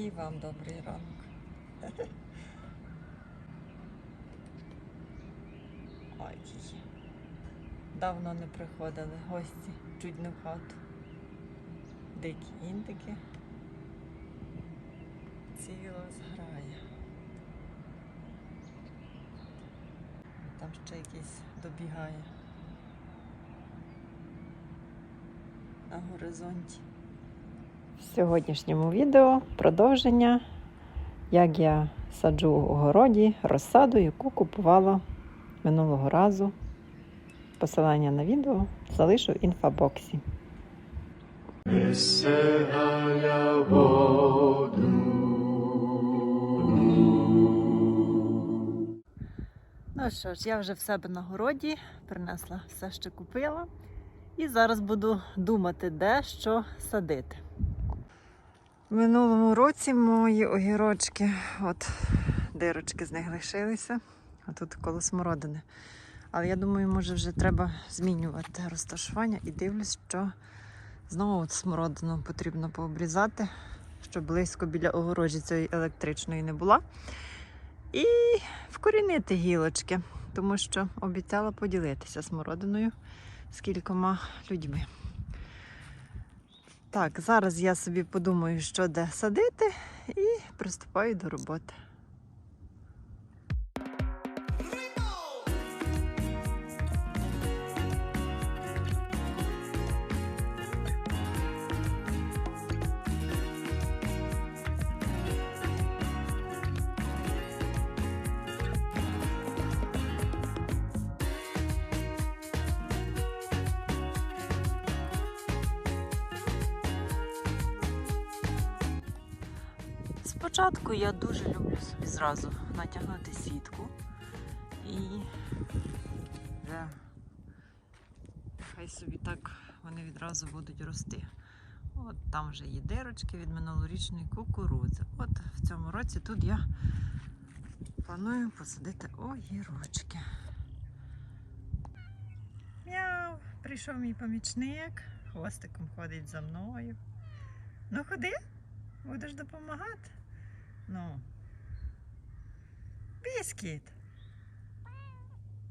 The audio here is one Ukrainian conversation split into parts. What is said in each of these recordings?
І вам добрий ранок. Ой, давно не приходили гості, в хату. Дикі індики. Ціла зграя. Там ще якийсь добігає. На горизонті. В сьогоднішньому відео продовження, як я саджу у городі розсаду, яку купувала минулого разу. Посилання на відео залишу в інфобоксі. Ну що ж, я вже в себе на городі принесла все, що купила. І зараз буду думати, де що садити. В минулому році мої огірочки, от дирочки з них лишилися, а тут коло смородини. Але я думаю, може вже треба змінювати розташування і дивлюсь, що знову от смородину потрібно пообрізати, щоб близько біля огорожі цієї електричної не була. І вкорінити гілочки, тому що обіцяла поділитися смородиною з кількома людьми. Так, зараз я собі подумаю, що де садити, і приступаю до роботи. Спочатку я дуже люблю собі зразу натягнути сітку і хай собі так вони відразу будуть рости. От там вже є дирочки від минулорічної кукурудзи. От в цьому році тут я планую посадити огірочки. Мяу, прийшов мій помічник, хвостиком ходить за мною. Ну ходи, будеш допомагати. Ну. Біскіт.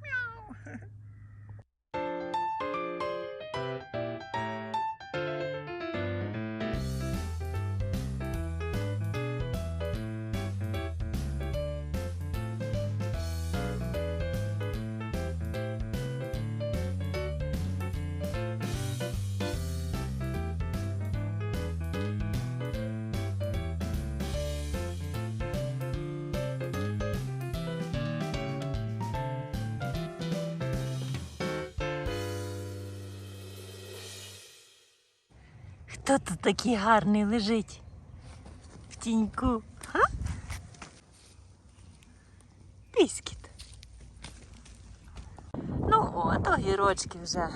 Мяу. Хто тут такий гарний лежить? В тіньку, га? Біскіт. Ну, от огірочки вже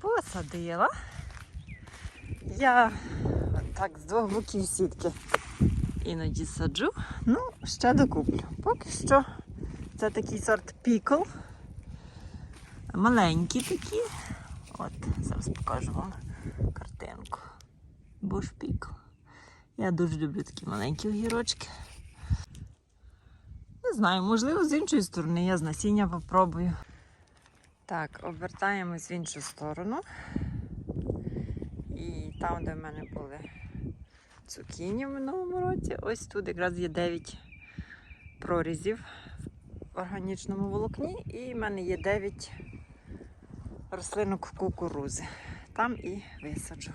посадила. Я так з двох боків сітки іноді саджу. Ну, ще докуплю. Поки що це такий сорт пікл. Маленькі такі. От, зараз покажу вам. Бушпік. Я дуже люблю такі маленькі огірочки. Не знаю, можливо, з іншої сторони я з насіння попробую. Так, обертаємось в іншу сторону. І там, де в мене були цукіні в минулому році, ось тут якраз є 9 прорізів в органічному волокні, і в мене є 9 рослинок кукурузи. Там і висаджу.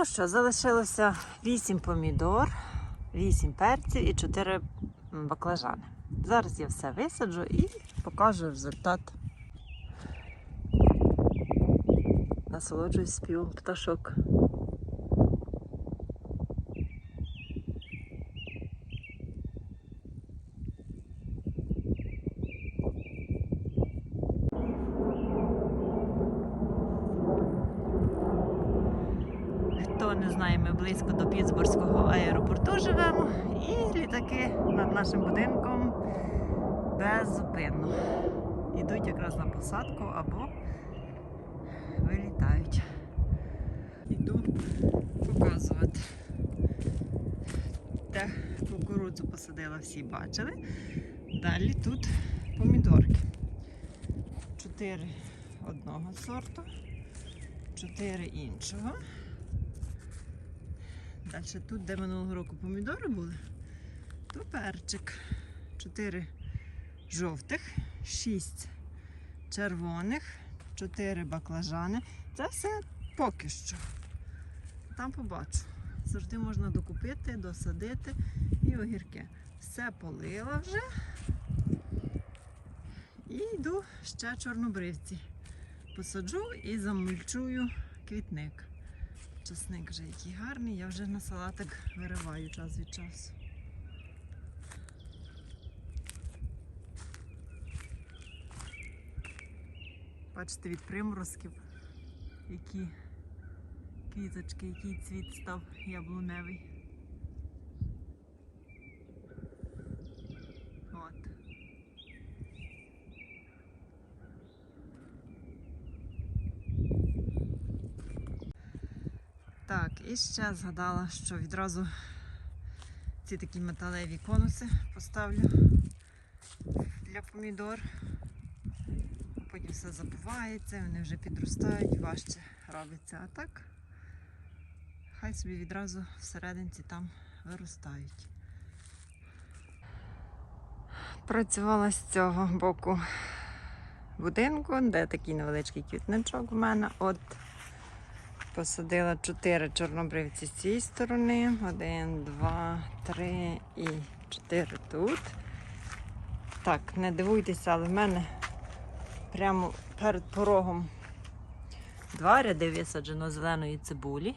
Ну що, залишилося 8 помідор, 8 перців і 4 баклажани. Зараз я все висаджу і покажу результат. Насолоджуюсь співом пташок. Не знає, ми близько до Пітсбурзького аеропорту живемо, і літаки над нашим будинком беззупинно. Йдуть якраз на посадку або вилітають. Іду показувати. Де кукурудзу посадила, всі бачили. Далі тут помідорки. Чотири одного сорту, чотири іншого. Далі тут, де минулого року помідори були, то перчик. Чотири жовтих, шість червоних, чотири баклажани. Це все поки що. Там побачу. Завжди можна докупити, досадити і огірки. Все полила вже. І йду ще чорнобривці. Посаджу і замульчую квітник. Часник вже який гарний, я вже на салатик вириваю час від часу. Бачите, від приморозків, які квіточки, який цвіт став яблуневий. От. Так, і ще згадала, що відразу ці такі металеві конуси поставлю для помідор. Потім все забувається, вони вже підростають, важче робиться. А так, хай собі відразу всерединці там виростають. Працювала з цього боку будинку, де такий невеличкий квітничок в мене. От Посадила чотири чорнобривці з цієї сторони. Один, два, три і чотири тут. Так, не дивуйтеся, але в мене прямо перед порогом два ряди висаджено зеленої цибулі.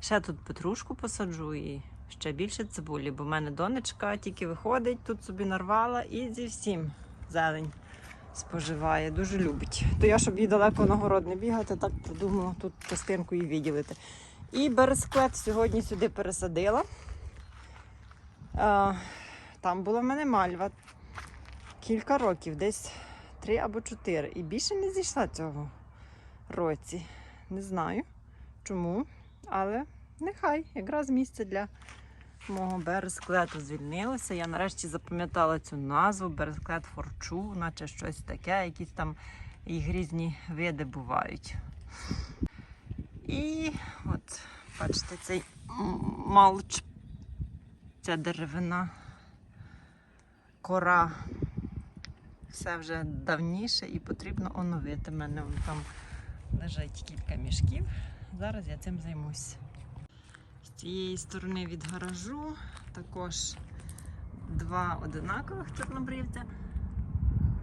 Ще тут петрушку посаджу і ще більше цибулі, бо в мене донечка тільки виходить, тут собі нарвала і зі всім зелень споживає, дуже любить. То я, щоб їй далеко на город не бігати, так подумала тут частинку її відділити. І бересклет сьогодні сюди пересадила. Там була в мене мальва кілька років, десь три або чотири. І більше не зійшла цього році. Не знаю чому, але нехай якраз місце для мого бересклету звільнилося. Я нарешті запам'ятала цю назву бересклет форчу, наче щось таке, якісь там їх різні види бувають. І от, бачите, цей малч, ця деревина, кора. Все вже давніше і потрібно оновити. У мене там лежать кілька мішків. Зараз я цим займусь. Цієї сторони від гаражу також два одинакових чорнобривця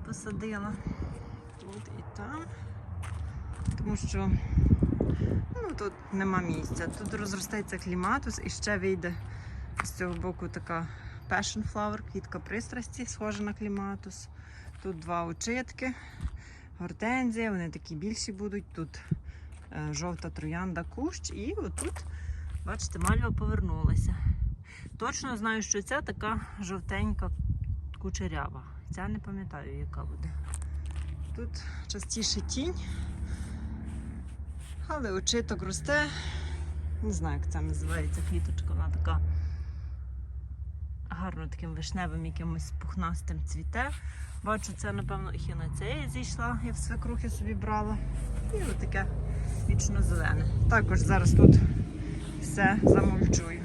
посадила тут і там, тому що ну, тут нема місця. Тут розростеться кліматус і ще вийде з цього боку така passion flower, квітка пристрасті, схожа на кліматус. Тут два очитки, гортензія, вони такі більші будуть. Тут е, жовта троянда кущ і отут Бачите, мальва повернулася. Точно знаю, що ця така жовтенька кучерява. Ця не пам'ятаю, яка буде. Тут частіше тінь, але очиток росте. Не знаю, як це називається квіточка, вона така гарно таким вишневим якимось пухнастим цвіте. Бачу, це, напевно, ехінацея зійшла, я в свекрухи собі брала. І отаке вічно зелене. Також зараз тут все замульчую.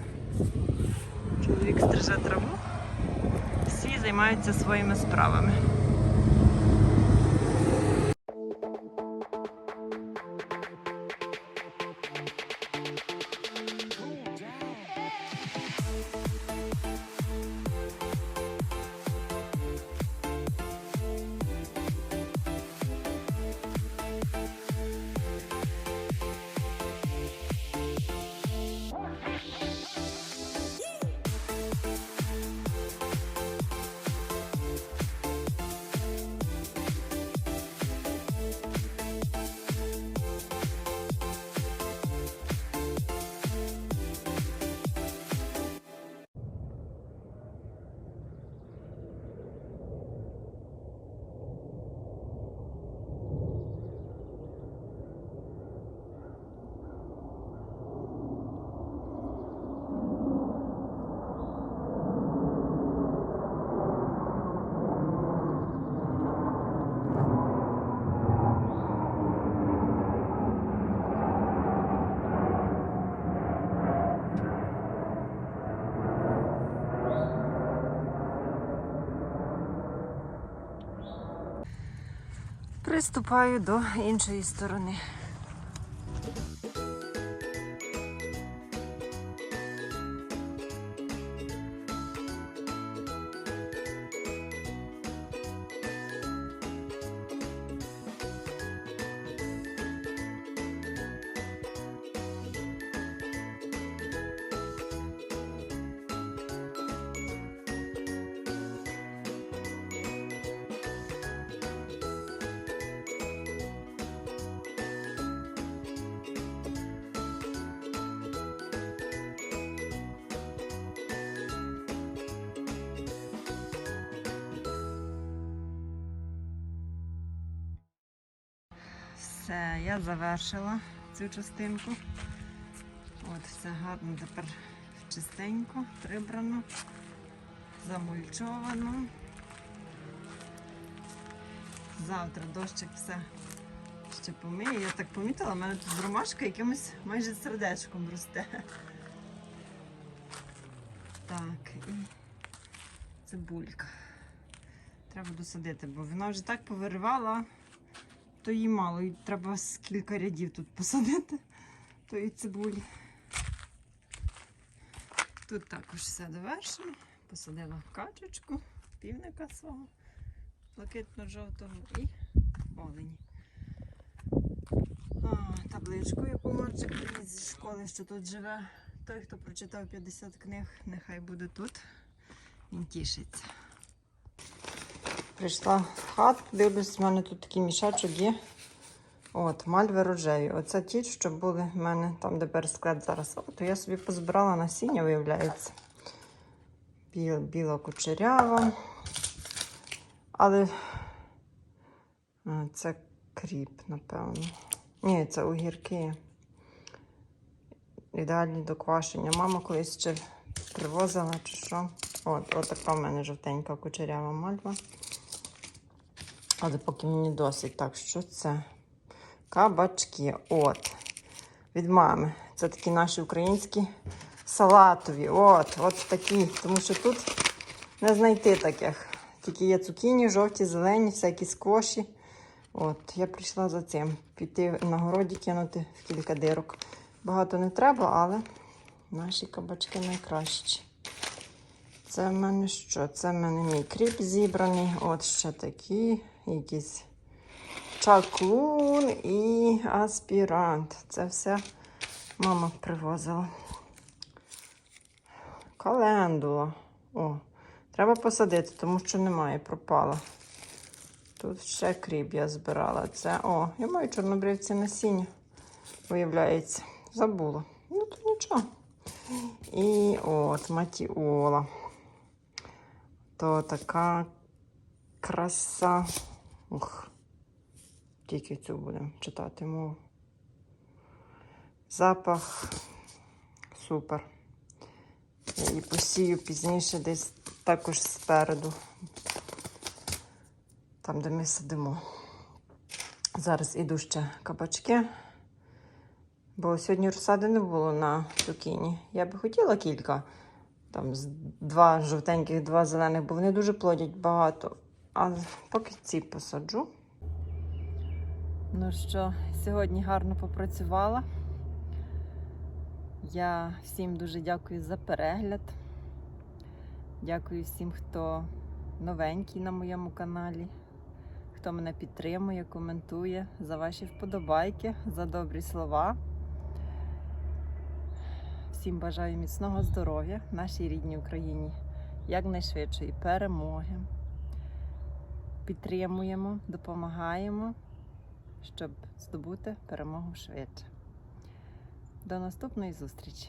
Чоловік стриже траву, всі займаються своїми справами. Приступаю до іншої сторони. Все, я завершила цю частинку. От, все гарно тепер чистенько, прибрано, замульчовано. Завтра дощик все ще помиє. Я так помітила, в мене тут ромашка якимось майже сердечком росте. Так, і цибулька. Треба досадити, бо вона вже так повиривала, то їй мало. І треба кілька рядів тут посадити тої цибулі. Тут також все довершено. Посадила качечку, півника свого блакитно-жовтого і олені. А, табличку, яку Марчик приніс зі школи, що тут живе. Той, хто прочитав 50 книг, нехай буде тут. Він тішиться. Прийшла в хату, дивлюсь, в мене тут такий мішечок є. От, мальви рожеві. Оце ті, що були в мене там, де пересклад зараз. От я собі позбирала насіння, виявляється. Біла, кучерява. Але це кріп, напевно. Ні, це огірки. Ідеальні до квашення. Мама колись ще привозила чи що. От, от така в мене жовтенька кучерява мальва. Але поки мені досить. Так, що це? Кабачки. От. Від мами. Це такі наші українські салатові. От, от такі. Тому що тут не знайти таких. Тільки є цукіні, жовті, зелені, всякі скоші. От, я прийшла за цим. Піти на городі кинути в кілька дирок. Багато не треба, але наші кабачки найкращі. Це в мене що? Це в мене мій кріп зібраний. От ще такі, якісь чаклун і аспірант. Це все мама привозила. Календула. О, треба посадити, тому що немає, пропала. Тут ще кріп я збирала. Це, о, я маю чорнобривці насіння, виявляється. Забула. Ну, то нічого. І от матіола. То така краса. Ух. Тільки цю будемо читати мову. Запах супер. Я її посію пізніше десь також спереду. Там, де ми сидимо. Зараз іду ще кабачки. Бо сьогодні розсади не було на цукіні. Я би хотіла кілька. Там два жовтеньких, два зелених, бо вони дуже плодять багато. А поки ці посаджу. Ну що, сьогодні гарно попрацювала. Я всім дуже дякую за перегляд. Дякую всім, хто новенький на моєму каналі, хто мене підтримує, коментує, за ваші вподобайки, за добрі слова. Всім бажаю міцного здоров'я нашій рідній Україні, якнайшвидшої перемоги. Підтримуємо, допомагаємо, щоб здобути перемогу швидше. До наступної зустрічі!